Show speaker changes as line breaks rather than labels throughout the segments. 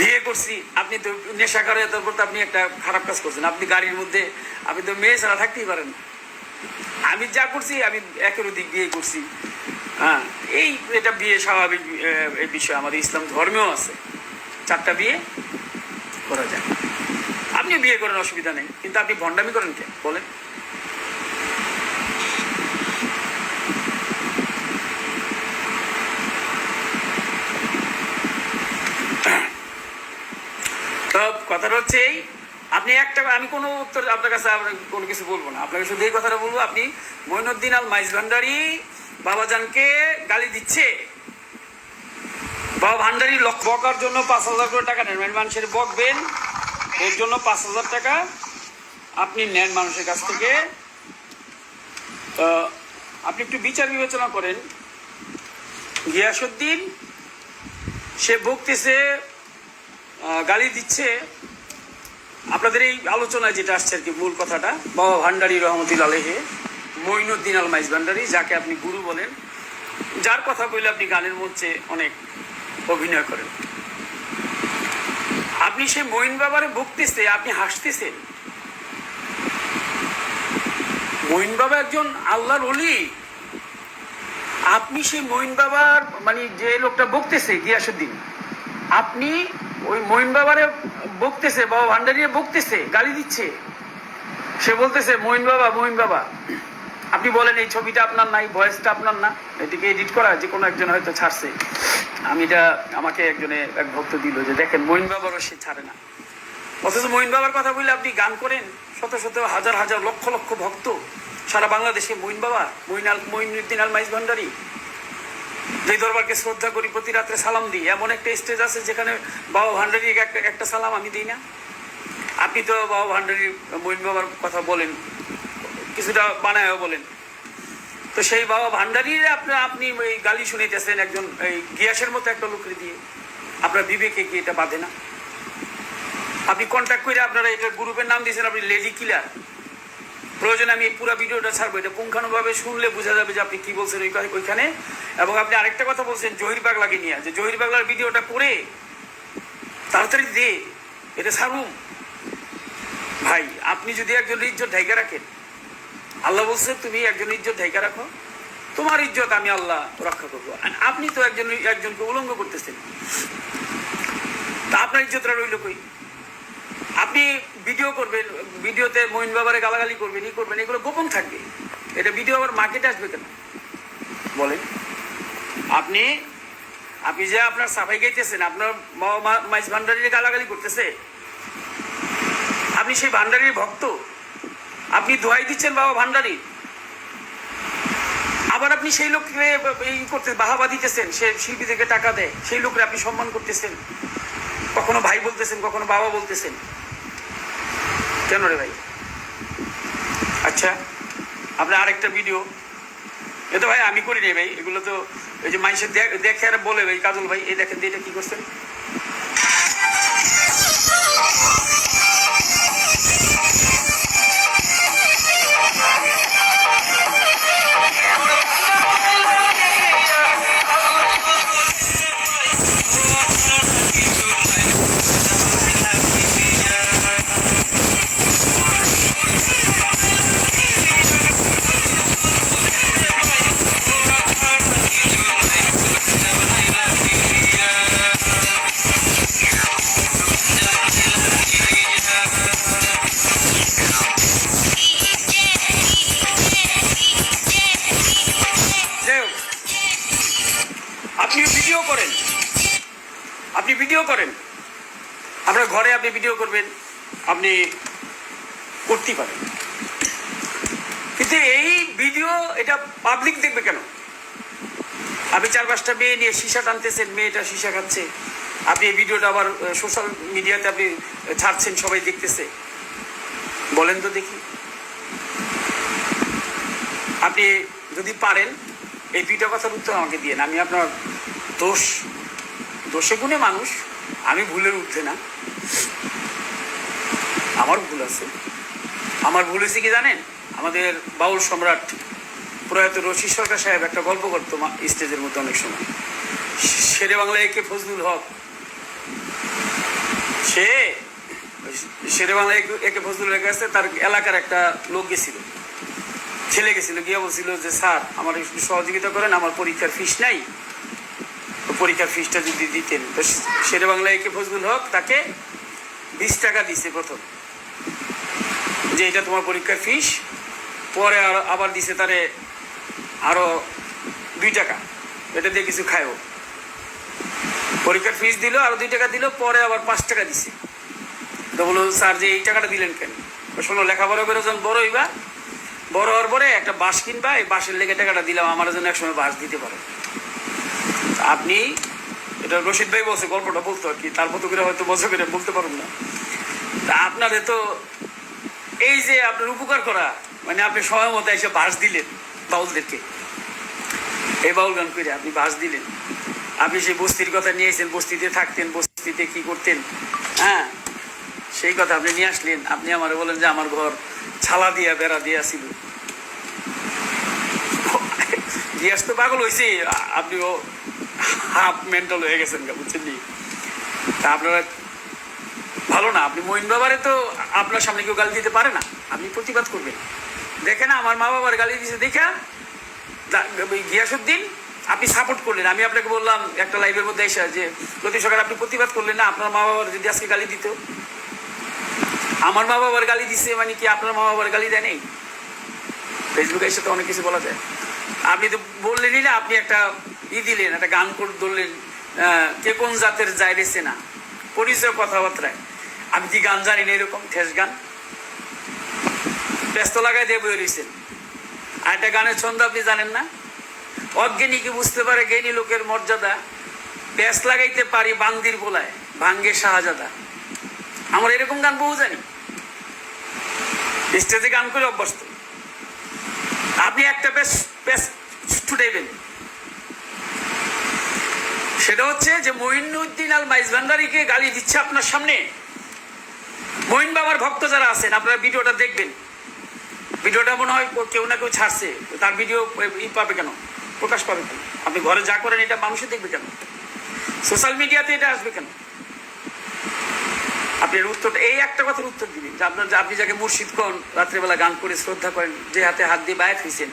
বিয়ে করছি, আপনি তো নেশা করে তারপর তো আপনি একটা খারাপ কাজ করছেন। আপনি গাড়ির মধ্যে, আপনি তো মেয়ে ছাড়া থাকতেই পারেন। আমি যা করছি, আমি একের দিক বিয়ে করছি। হ্যাঁ এই এটা বিয়ে স্বাভাবিক বিষয়। আমাদের ইসলাম ধর্মেও আছে। চারটা বিয়ে করা যায়। আপনি বিয়ে করেন, অসুবিধা নেই। কিন্তু আপনি ভণ্ডামি করেন কে? বলেন। তো কথাটা হচ্ছে এই আপনি একটা আমি কোনো উত্তর আপনার কাছে কোনো কিছু বলব না। আপনাকে শুধু এই কথাটা বলব আপনি মইনুদ্দিন আল মাইজ ভান্ডারি বাবাজানকে গালি দিচ্ছে। বাবা ভান্ডারি বকার জন্য পাঁচ হাজার করে টাকা নেন। মানে মানুষের বকবেন এর জন্য পাঁচ হাজার টাকা আপনি নেন মানুষের কাছ থেকে। তো আপনি একটু বিচার বিবেচনা করেন। গিয়াসুদ্দিন সে আহ, গালি দিচ্ছে। আপনাদের এই আলোচনায় যেটা আসছে আর কি, মূল কথাটা, বাবা ভান্ডারি রহমতুল আলহে মঈনুদ্দিন আল মাইজ ভান্ডারি, যাকে আপনি গুরু বলেন, যার কথা বলে আপনি গানের মঞ্চে অনেক অভিনয় করেন। আপনি সে মঈন বাবারে বকতেছে, আপনি হাসতেছেন। মঈন বাবা একজন আল্লাহর অলি আপনি সেই মঈন বাবার মানে যে লোকটা বকতেছে গিয়াসুদ্দিন আপনি ওই মঈন বাবারে বকতেছে, বাবা ভান্ডারিয়ে বকতেছে, গালি দিচ্ছে। সে বলতেছে মঈন বাবা মঈন বাবা আপনি বলেন এই ছবিটা আপনার নাই, ভয়েসটা আপনার না, এটিকে এডিট করা, যে কোনো একজন হয়তো ছাড়ছে। আমি এটা আমাকে একজনে এক ভক্ত দিল যে, দেখেন মঈন বাবারও সে ছাড়ে না। অথচ মঈন বাবার কথা বললে আপনি গান করেন, শত শত, হাজার হাজার, লক্ষ লক্ষ ভক্ত, সারা বাংলাদেশে মঈন বাবা মঈন আল মঈনুদ্দিন আল মাইজ ভান্ডারি যে দরবারকে শ্রদ্ধা করি, প্রতি রাত্রে সালাম দিই। এমন একটা স্টেজ আছে যেখানে বাবা ভান্ডারি একটা একটা সালাম আমি দিই না। আপনি তো বাবা ভান্ডারি মঈন বাবার কথা বলেন, কিছুটা বানায়ও বলেন। তো সেই বাবা ভান্ডারির আপনার আপনি ওই গালি শুনিতেছেন একজন, এই গিয়াসের মতো একটা লোকের দিয়ে। আপনার বিবেকে কি এটা বাঁধে না? আপনি কন্ট্যাক্ট করে আপনারা এটা গ্রুপের নাম দিয়েছেন, আপনি লেডি কিলার প্রয়োজনে আমি পুরো ভিডিওটা ছাড়বো। এটা পুঙ্খানুভাবে শুনলে বোঝা যাবে যে আপনি কি বলছেন ওই ওইখানে। এবং আপনি আরেকটা কথা বলছেন জহির পাগলাকে নিয়ে। যে জহির পাগলার ভিডিওটা করে তাড়াতাড়ি দে। এটা ছাড়ুম ভাই, আপনি যদি একজন ইজ্জত ঢাইকা রাখেন, আল্লাহ বলছে, তুমি একজন ইজ্জত ঢাইকা রাখো। তোমার ইজ্জত আমি আল্লাহ রক্ষা করব। আপনি তো একজন, একজনকে উলঙ্গ করতেছেন। তা আপনার ইজ্জতটা রইল কই? আপনি ভিডিও করবেন ভিডিওতে মহিন বাবারে গালাগালি করবেন, ই করবেন, এগুলো গোপন থাকবে। এটা ভিডিও আবার মার্কেটে আসবে কেন? বলেন। আপনি আপনি যে আপনার সাফাই গাইতেছেন, আপনার মাইজ ভান্ডারির গালাগালি করতেছে, আপনি সেই ভান্ডারির ভক্ত? আপনি দোয়াই দিচ্ছেন বাবা ভান্ডারি? আবার আপনি সেই লোককে এই করতে বাহাবা দিতেছেন, সে শিল্পীদেরকে টাকা দেয়, সেই লোককে আপনি সম্মান করতেছেন। কখনো ভাই বলতেছেন, কখনো বাবা বলতেছেন। কেন রে ভাই? আচ্ছা আপনার আরেকটা ভিডিও এ তো ভাই, আমি করি নি ভাই। এগুলো তো এই যে মানুষের দেখে আর বলে ভাই, কাজল ভাই, এই দেখেন এটা কি করছেন আপনি ভিডিও করেন। আপনি ভিডিও করেন। আপনার ঘরে আপনি ভিডিও করবেন, আপনি করতেই পারেন। কিন্তু এই ভিডিও এটা পাবলিক দেখবে কেন? আপনি চার পাঁচটা মেয়ে নিয়ে সীসা টানতেছেন, মেয়েটা সীসা খাচ্ছে। আপনি এই ভিডিওটা আবার সোশ্যাল মিডিয়াতে আপনি ছাড়ছেন, সবাই দেখতেছে। বলেন তো দেখি। আপনি যদি পারেন, এই দুইটা কথার উত্তর আমাকে দিয়ে আমি আপনার দোষ, দোষে গুণে মানুষ, আমি ভুলের ঊর্ধ্বে না। আমার ভুল আছে। আমার ভুল হয়েছে কি জানেন? আমাদের বাউল সম্রাট প্রয়াত রশি সরকার সাহেব একটা গল্প করতো স্টেজের মধ্যে অনেক সময়। শেরে বাংলা কে ফজলুল হক? সে শেরে বাংলা একে ফজলুলের কাছে তার এলাকার একটা লোক গেছিল। ছেলে গেছিল, গিয়ে বলছিল যে, স্যার, আমার সহযোগিতা করেন, আমার পরীক্ষার ফিস নাই। পরীক্ষার ফিসটা যদি দিতেন। তো শেরে বাংলা একে ফজলুল হক তাকে বিশ টাকা দিছে প্রথম, যে এটা তোমার পরীক্ষার ফিস। পরে আর আবার দিছে তারে আরও দুই টাকা, এটা দিয়ে কিছু খায়ও। পরীক্ষার ফিস দিল, আরও দুই টাকা দিল, পরে আবার পাঁচ টাকা দিছে। তো বলো স্যার যে এই টাকাটা দিলেন কেন? শোনো, লেখাপড়া করে যখন বড় হইবা, বড় হওয়ার পরে একটা বাস কিনবা, এই বাসের লেগে টাকাটা দিলাম আমার জন্য একসময় বাস দিতে পারে। আপনি, এটা রশিদ ভাই বলছে, গল্পটা বলতো আর কি তার মতো করে হয়তো বছর করে বলতে পারুন না। তা আপনাদের তো এই যে আপনার উপকার করা মানে আপনি সময় মতো এসে বাস দিলেন বাউলদেরকে। এই বাউল গান করে আপনি বাস দিলেন। আপনি সেই বস্তির কথা নিয়েছেন বস্তিতে থাকতেন, বস্তিতে কি করতেন হ্যাঁ? সেই কথা আপনি নিয়ে আসলেন, আপনি আমার বলেন যে আমার ঘর ছালা দিয়া, বেড়া দিয়া ছিল। গিয়াস তো পাগল হয়েছে আপনিও হাফ মেন্টাল হয়ে গেছেন বুঝছেন নি? তা আপনারা ভালো না, আপনি মহিন বাবারে তো আপনার সামনে কেউ গালি দিতে পারে না। আপনি প্রতিবাদ করবেন। দেখেন আমার মা বাবার গালি দিছে দেখা গিয়াসুদ্দিন আপনি সাপোর্ট করলেন। আমি আপনাকে বললাম একটা লাইভের মধ্যে এসে যে প্রতি সকালে আপনি প্রতিবাদ করলেন না, আপনার মা বাবার যদি আজকে গালি দিত। আমার মা বাবার গালি দিচ্ছে মানে কি আপনার মা বাবার গালি দেয় নেই? ফেসবুকে এসে তো অনেক কিছু বলা যায়। আপনি তো বললেনই না, আপনি একটা ই দিলেন, একটা গান করে ধরলেন কে কোন জাতের যায় রেছে না। পরিচয় কথাবার্তায়। আমি কি গান জানি না এরকম? ঠেস গান। ব্যস্ত লাগাই দিয়ে বই রয়েছেন আর একটা গানের ছন্দ আপনি জানেন না? অজ্ঞানী কি বুঝতে পারে জ্ঞানী লোকের মর্যাদা? ব্যাস লাগাইতে পারি বান্দির গোলায়, ভাঙ্গে শাহজাদা। আমরা এরকম গান বহু জানি। স্টেজে গান করে অভ্যস্ত। আপনি একটা বেশ বেশ ছুটাইবেন সেটা হচ্ছে যে মহিনুদ্দিন আল মাইজ ভান্ডারিকে গালি দিচ্ছে আপনার সামনে। মহিন বাবার ভক্ত যারা আছেন, আপনারা ভিডিওটা দেখবেন। ভিডিওটা মনে হয় কেউ না কেউ ছাড়ছে। তার ভিডিও ই পাবে কেন? প্রকাশ পাবে কেন? আপনি ঘরে যা করেন, এটা মানুষে দেখবে কেন? সোশ্যাল মিডিয়াতে এটা আসবে কেন? আপনি উত্তর এই একটা কথার উত্তর দিবেন, যে আপনার আপনি যাকে মুর্শিদ কন রাত্রেবেলা গান করে শ্রদ্ধা করেন, যে হাতে হাত দিয়ে বায়াত হয়েছেন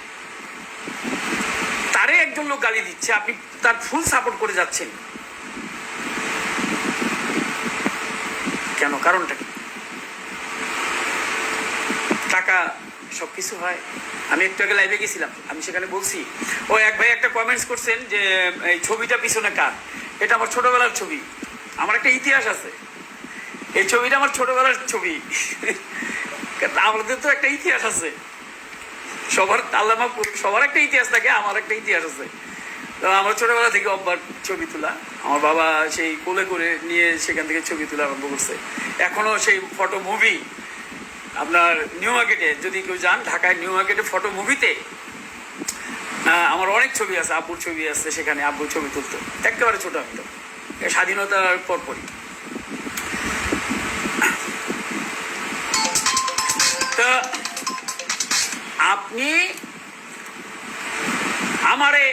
তারে একজন লোক গালি দিচ্ছে, আপনি তার ফুল সাপোর্ট করে যাচ্ছেন। কেন? কারণটা কি? টাকা সবকিছু হয়। আমি একটু আগে লাইভে গেছিলাম, আমি সেখানে বলছি, ও এক ভাই একটা কমেন্টস করছেন যে, এই ছবিটা পিছনে কার? এটা আমার ছোটবেলার ছবি। আমার একটা ইতিহাস আছে। এই ছবিটা আমার ছোটবেলার ছবি। আমাদের তো একটা ইতিহাস আছে। সবার করুক, সবার একটা ইতিহাস থাকে আমার একটা ইতিহাস আছে। তো আমার ছোটবেলা থেকে অব্বার ছবি তোলা। আমার বাবা সেই কোলে করে নিয়ে সেখান থেকে ছবি তোলা আরম্ভ করছে। এখনও সেই ফটো মুভি আপনার নিউ মার্কেটে যদি কেউ যান ঢাকায় নিউ মার্কেটে ফটো মুভিতে আমার অনেক ছবি আছে আব্বুর ছবি আছে সেখানে আব্বুর ছবি তুলতো। একেবারে ছোট আমি তো স্বাধীনতার পরপরই। আপনি আমারে